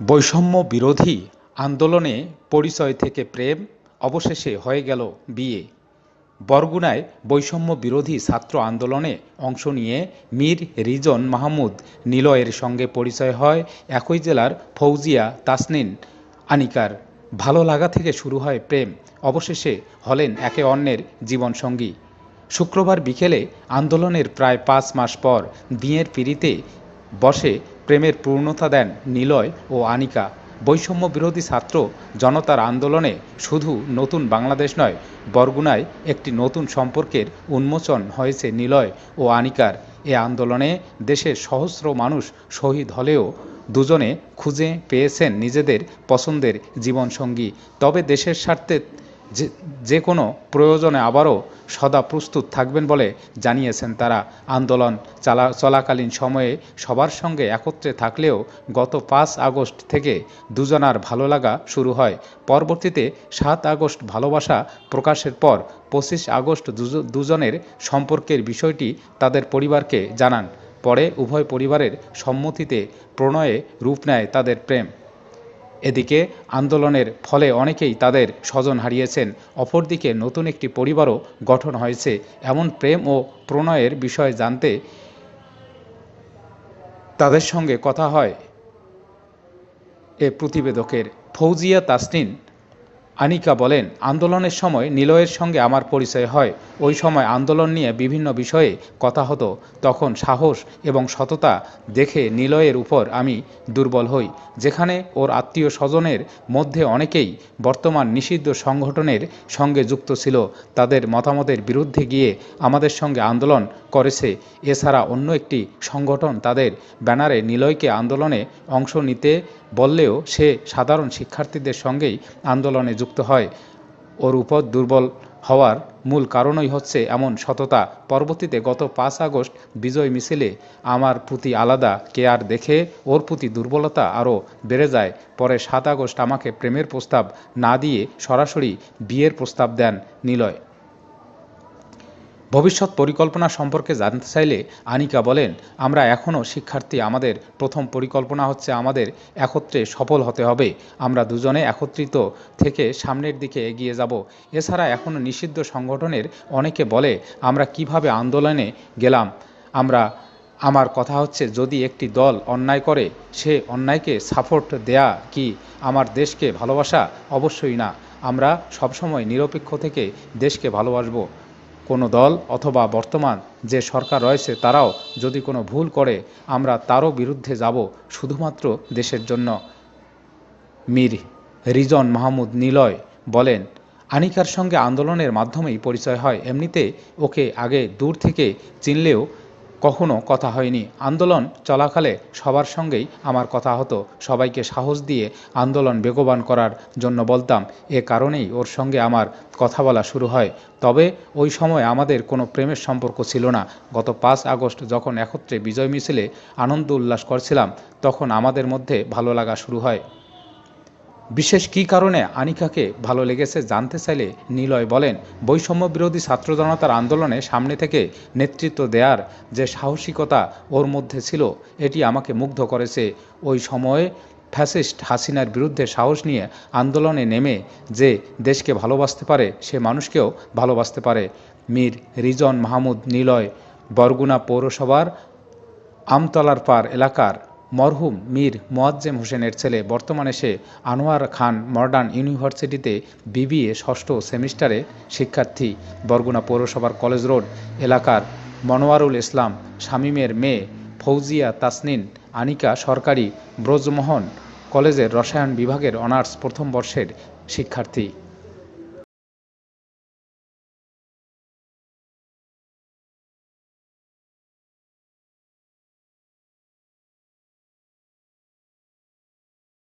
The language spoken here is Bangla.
বৈষম্য বিরোধী আন্দোলনে পরিচয় থেকে প্রেম অবশেষে হয়ে গেল বিয়ে। বরগুনায় বৈষম্য বিরোধী ছাত্র আন্দোলনে অংশ নিয়ে মীর রিজন মাহমুদ নিলয়ের সঙ্গে পরিচয় হয় একই জেলার ফৌজিয়া তাসনিন আনিকার। ভালো লাগা থেকে শুরু হয় প্রেম, অবশেষে হলেন একে অন্যের জীবনসঙ্গী। শুক্রবার বিকেলে আন্দোলনের প্রায় পাঁচ মাস পর বিয়ের পিড়িতে বসে প্রেমের পূর্ণতা দেন নিলয় ও আনিকা। বৈষম্য বিরোধী ছাত্র জনতার আন্দোলনে শুধু নতুন বাংলাদেশ নয়, বরগুনায় একটি নতুন সম্পর্কের উন্মোচন হয়েছে নিলয় ও আনিকার। এ আন্দোলনে দেশের সহস্র মানুষ শহীদ হলেও দুজনে খুঁজে পেয়েছেন নিজেদের পছন্দের জীবনসঙ্গী। তবে দেশের স্বার্থে যে কোনো প্রয়োজনে আবারও সদা প্রস্তুত থাকবেন বলে জানিয়েছেন তারা। আন্দোলন চালা, চলাকালীন সময়ে সবার সঙ্গে একত্রে থাকলেও গত পাঁচ আগস্ট থেকে দুজনার ভালো লাগা শুরু হয়। পরবর্তীতে সাত আগস্ট ভালোবাসা প্রকাশের পর পঁচিশ আগস্ট দুজনের সম্পর্কের বিষয়টি তাদের পরিবারকে জানান। পরে উভয় পরিবারের সম্মতিতে প্রণয়ে রূপ নেয় তাদের প্রেম। এদিকে আন্দোলনের ফলে অনেকেই তাদের স্বজন হারিয়েছেন, অপরদিকে নতুন একটি পরিবারও গঠন হয়েছে। এমন প্রেম ও প্রণয়ের বিষয়ে জানতে তাদের সঙ্গে কথা হয় এ প্রতিবেদকের। ফৌজিয়া তাসনিন আনিকা বলেন, আন্দোলনের সময় নিলয়ের সঙ্গে আমার পরিচয় হয়। ওই সময় আন্দোলন নিয়ে বিভিন্ন বিষয়ে কথা হতো। তখন সাহস এবং সততা দেখে নিলয়ের উপর আমি দুর্বল হই, যেখানে ওর আত্মীয় স্বজনের মধ্যে অনেকেই বর্তমান নিষিদ্ধ সংগঠনের সঙ্গে যুক্ত ছিল। তাদের মতামতের বিরুদ্ধে গিয়ে আমাদের সঙ্গে আন্দোলন করেছে। এছাড়া অন্য একটি সংগঠন তাদের ব্যানারে নিলয়কে আন্দোলনে অংশ নিতে বললেও সে সাধারণ শিক্ষার্থীদের সঙ্গেই আন্দোলনে যুক্ত হয়। ওর উপর দুর্বল হওয়ার মূল কারণই হচ্ছে এমন সততা। পরবর্তীতে গত পাঁচ আগস্ট বিজয় মিছিলে আমার প্রতি আলাদা কেয়ার দেখে ওর প্রতি দুর্বলতা আরও বেড়ে যায়। পরে সাত আগস্ট আমাকে প্রেমের প্রস্তাব না দিয়ে সরাসরি বিয়ের প্রস্তাব দেন নিলয়। ভবিষ্যৎ পরিকল্পনা সম্পর্কে জানতে চাইলে আনিকা বলেন, আমরা এখনও শিক্ষার্থী, আমাদের প্রথম পরিকল্পনা হচ্ছে আমাদের একত্রে সফল হতে হবে। আমরা দুজনে একত্রিত থেকে সামনের দিকে এগিয়ে যাব। এছাড়া এখনও নিষিদ্ধ সংগঠনের অনেকে বলে, আমরা কীভাবে আন্দোলনে গেলাম? আমরা, আমার কথা হচ্ছে, যদি একটি দল অন্যায় করে, সে অন্যায়কে সাপোর্ট দেয়া কি আমার দেশকে ভালোবাসা? অবশ্যই না। আমরা সবসময় নিরপেক্ষ থেকে দেশকে ভালোবাসবো। কোনো দল অথবা বর্তমান যে সরকার রয়েছে তারাও যদি কোনো ভুল করে, আমরা তারও বিরুদ্ধে যাব শুধুমাত্র দেশের জন্য। মীর রিজন মাহমুদ নিলয় বলেন, আনিকার সঙ্গে আন্দোলনের মাধ্যমেই পরিচয় হয়। এমনিতে ওকে আগে দূর থেকে চিনলেও কখনো কথা হয়নি। আন্দোলন চলাকালে সবার সঙ্গেই আমার কথা হতো। সবাইকে সাহস দিয়ে আন্দোলন বেগবান করার জন্য বলতাম, এ কারণেই ওর সঙ্গে আমার কথা বলা শুরু হয়। তবে ওই সময় আমাদের কোনো প্রেমের সম্পর্ক ছিল না। গত পাঁচ আগস্ট যখন একত্রে বিজয় মিছিলে আনন্দ উল্লাস করছিলাম, তখন আমাদের মধ্যে ভালো লাগা শুরু হয়। বিশেষ কী কারণে আনিকাকে ভালো লেগেছে জানতে চাইলে নিলয় বলেন, বৈষম্য বিরোধী ছাত্র জনতার আন্দোলনে সামনে থেকে নেতৃত্ব দেওয়ার যে সাহসিকতা ওর মধ্যে ছিল, এটি আমাকে মুগ্ধ করেছে। ওই সময়ে ফ্যাসিস্ট হাসিনার বিরুদ্ধে সাহস নিয়ে আন্দোলনে নেমে যে দেশকে ভালোবাসতে পারে, সে মানুষকেও ভালোবাসতে পারে। মীর রিজন মাহমুদ নিলয়, বরগুনা পৌরসভার আমতলার পার এলাকার মরহুম মীর মোয়াজ্জেম হোসেনের ছেলে। বর্তমানে সে আনোয়ার খান মডার্ন ইউনিভার্সিটিতে বিবিএ ষষ্ঠ সেমিস্টারে শিক্ষার্থী। বরগুনা পৌরসভার কলেজ রোড এলাকার মনোয়ারুল ইসলাম শামীমের মেয়ে ফৌজিয়া তাসনিন আনিকা সরকারি ব্রজমোহন কলেজের রসায়ন বিভাগের অনার্স প্রথম বর্ষের শিক্ষার্থী।